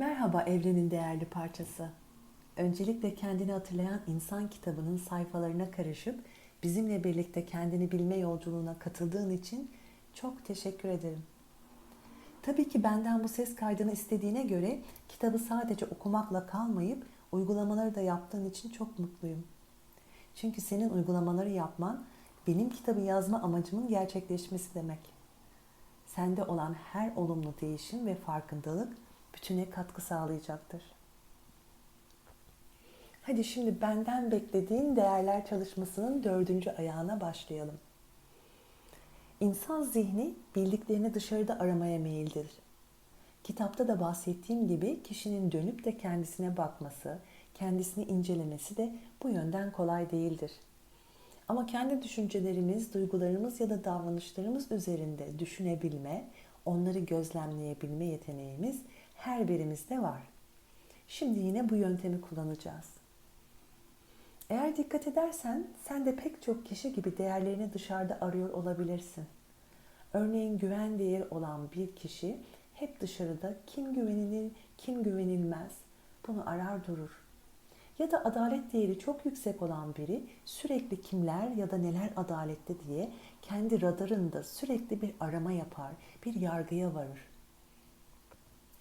Merhaba evrenin değerli parçası. Öncelikle kendini hatırlayan insan kitabının sayfalarına karışıp bizimle birlikte kendini bilme yolculuğuna katıldığın için çok teşekkür ederim. Tabii ki benden bu ses kaydını istediğine göre kitabı sadece okumakla kalmayıp uygulamaları da yaptığın için çok mutluyum. Çünkü senin uygulamaları yapman benim kitabı yazma amacımın gerçekleşmesi demek. Sende olan her olumlu değişim ve farkındalık bütüne katkı sağlayacaktır. Hadi şimdi benden beklediğin değerler çalışmasının dördüncü ayağına başlayalım. İnsan zihni bildiklerini dışarıda aramaya meyildir. Kitapta da bahsettiğim gibi kişinin dönüp de kendisine bakması, kendisini incelemesi de bu yönden kolay değildir. Ama kendi düşüncelerimiz, duygularımız ya da davranışlarımız üzerinde düşünebilme, onları gözlemleyebilme yeteneğimiz her birimizde var. Şimdi yine bu yöntemi kullanacağız. Eğer dikkat edersen sen de pek çok kişi gibi değerlerini dışarıda arıyor olabilirsin. Örneğin güven değeri olan bir kişi hep dışarıda kim güvenilir, kim güvenilmez bunu arar durur. Ya da adalet değeri çok yüksek olan biri sürekli kimler ya da neler adaletli diye kendi radarında sürekli bir arama yapar, bir yargıya varır.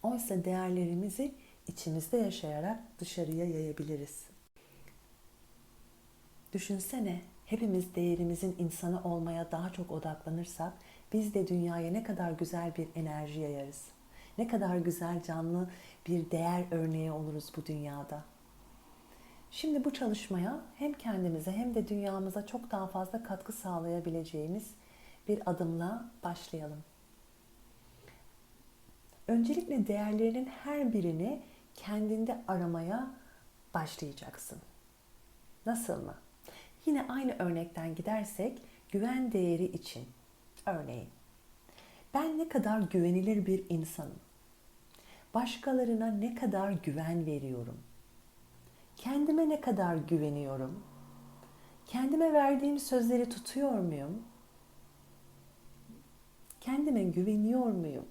Oysa değerlerimizi içimizde yaşayarak dışarıya yayabiliriz. Düşünsene hepimiz değerimizin insanı olmaya daha çok odaklanırsak biz de dünyaya ne kadar güzel bir enerji yayarız. Ne kadar güzel canlı bir değer örneği oluruz bu dünyada. Şimdi bu çalışmaya hem kendimize hem de dünyamıza çok daha fazla katkı sağlayabileceğimiz bir adımla başlayalım. Öncelikle değerlerinin her birini kendinde aramaya başlayacaksın. Nasıl mı? Yine aynı örnekten gidersek güven değeri için. Örneğin ben ne kadar güvenilir bir insanım? Başkalarına ne kadar güven veriyorum? Kendime ne kadar güveniyorum? Kendime verdiğim sözleri tutuyor muyum? Kendime güveniyor muyum?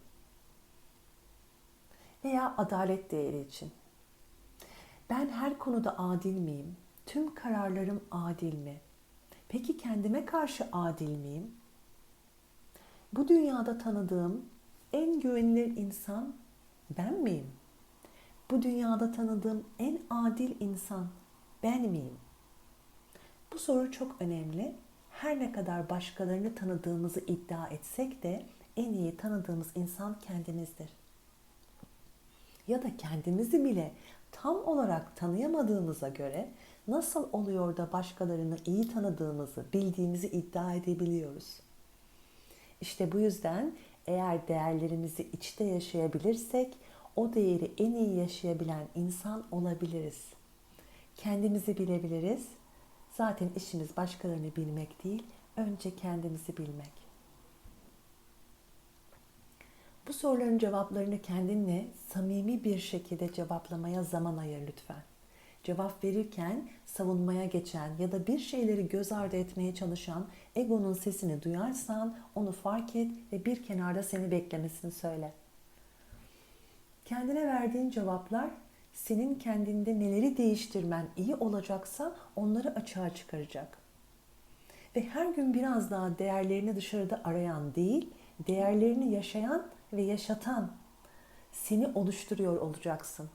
Veya adalet değeri için. Ben her konuda adil miyim? Tüm kararlarım adil mi? Peki kendime karşı adil miyim? Bu dünyada tanıdığım en güvenilir insan ben miyim? Bu dünyada tanıdığım en adil insan ben miyim? Bu soru çok önemli. Her ne kadar başkalarını tanıdığımızı iddia etsek de en iyi tanıdığımız insan kendimizdir. Ya da kendimizi bile tam olarak tanıyamadığımıza göre nasıl oluyor da başkalarını iyi tanıdığımızı, bildiğimizi iddia edebiliyoruz? İşte bu yüzden eğer değerlerimizi içte yaşayabilirsek o değeri en iyi yaşayabilen insan olabiliriz. Kendimizi bilebiliriz. Zaten işimiz başkalarını bilmek değil, önce kendimizi bilmek. Bu soruların cevaplarını kendinle samimi bir şekilde cevaplamaya zaman ayır lütfen. Cevap verirken savunmaya geçen ya da bir şeyleri göz ardı etmeye çalışan egonun sesini duyarsan onu fark et ve bir kenarda seni beklemesini söyle. Kendine verdiğin cevaplar senin kendinde neleri değiştirmen iyi olacaksa onları açığa çıkaracak. Ve her gün biraz daha değerlerini dışarıda arayan değil, değerlerini yaşayan ve yaşatan seni oluşturuyor olacaksın.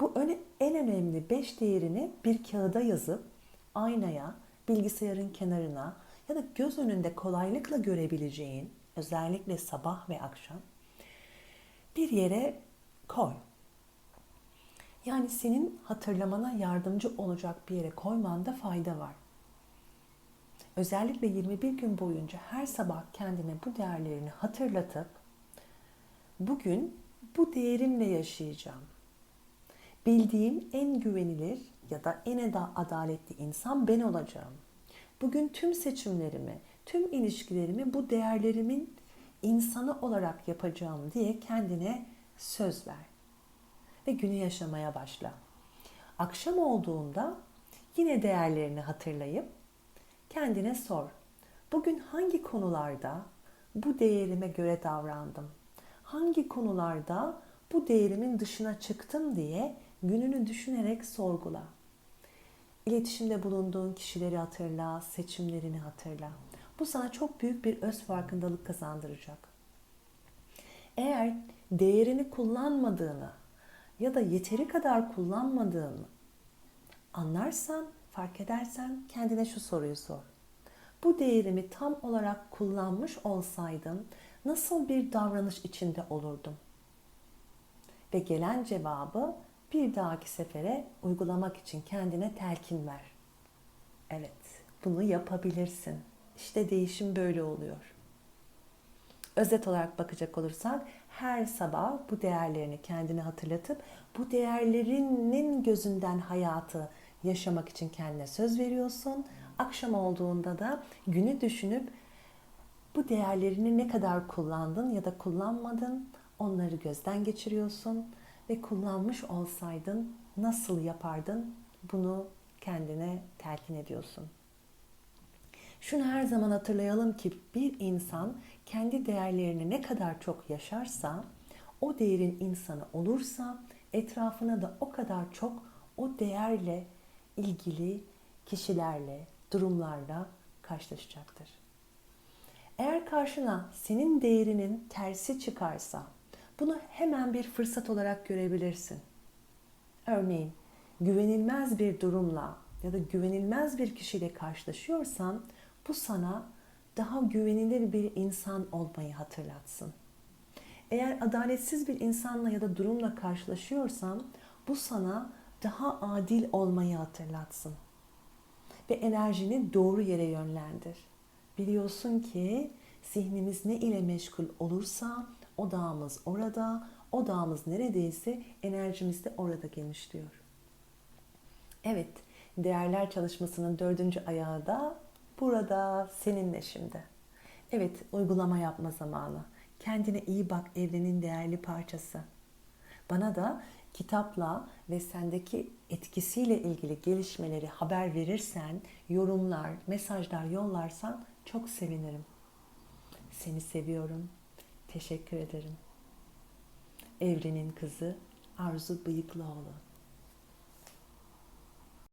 Bu en önemli beş değerini bir kağıda yazıp aynaya, bilgisayarın kenarına ya da göz önünde kolaylıkla görebileceğin özellikle sabah ve akşam bir yere koy. Yani senin hatırlamana yardımcı olacak bir yere koymanda fayda var. Özellikle 21 gün boyunca her sabah kendine bu değerlerini hatırlatıp bugün bu değerimle yaşayacağım. Bildiğim en güvenilir ya da en adaletli insan ben olacağım. Bugün tüm seçimlerimi, tüm ilişkilerimi bu değerlerimin insanı olarak yapacağım diye kendine söz ver. Ve günü yaşamaya başla. Akşam olduğunda yine değerlerini hatırlayıp kendine sor. Bugün hangi konularda bu değerime göre davrandım? Hangi konularda bu değerimin dışına çıktım diye gününü düşünerek sorgula. İletişimde bulunduğun kişileri hatırla, seçimlerini hatırla. Bu sana çok büyük bir öz farkındalık kazandıracak. Eğer değerini kullanmadığını ya da yeteri kadar kullanmadığını anlarsan, fark edersen kendine şu soruyu sor. Bu değerimi tam olarak kullanmış olsaydım nasıl bir davranış içinde olurdum? Ve gelen cevabı bir dahaki sefere uygulamak için kendine telkin ver. Evet, bunu yapabilirsin. İşte değişim böyle oluyor. Özet olarak bakacak olursak her sabah bu değerlerini kendine hatırlatıp bu değerlerinin gözünden hayatı yaşamak için kendine söz veriyorsun. Akşam olduğunda da günü düşünüp bu değerlerini ne kadar kullandın ya da kullanmadın onları gözden geçiriyorsun ve kullanmış olsaydın nasıl yapardın bunu kendine telkin ediyorsun. Şunu her zaman hatırlayalım ki bir insan kendi değerlerini ne kadar çok yaşarsa, o değerin insanı olursa etrafına da o kadar çok o değerle ilgili kişilerle, durumlarla karşılaşacaktır. Eğer karşına senin değerinin tersi çıkarsa bunu hemen bir fırsat olarak görebilirsin. Örneğin güvenilmez bir durumla ya da güvenilmez bir kişiyle karşılaşıyorsan bu sana daha güvenilir bir insan olmayı hatırlatsın. Eğer adaletsiz bir insanla ya da durumla karşılaşıyorsan bu sana daha adil olmayı hatırlatsın. Ve enerjini doğru yere yönlendir. Biliyorsun ki zihnimiz ne ile meşgul olursa odağımız orada, odağımız neredeyse enerjimiz de orada genişliyor. Evet, değerler çalışmasının dördüncü ayağı da burada seninle şimdi. Evet, uygulama yapma zamanı. Kendine iyi bak evrenin değerli parçası. Bana da kitapla ve sendeki etkisiyle ilgili gelişmeleri haber verirsen, yorumlar, mesajlar yollarsan çok sevinirim. Seni seviyorum. Teşekkür ederim. Evrenin kızı Arzu Bıyıklıoğlu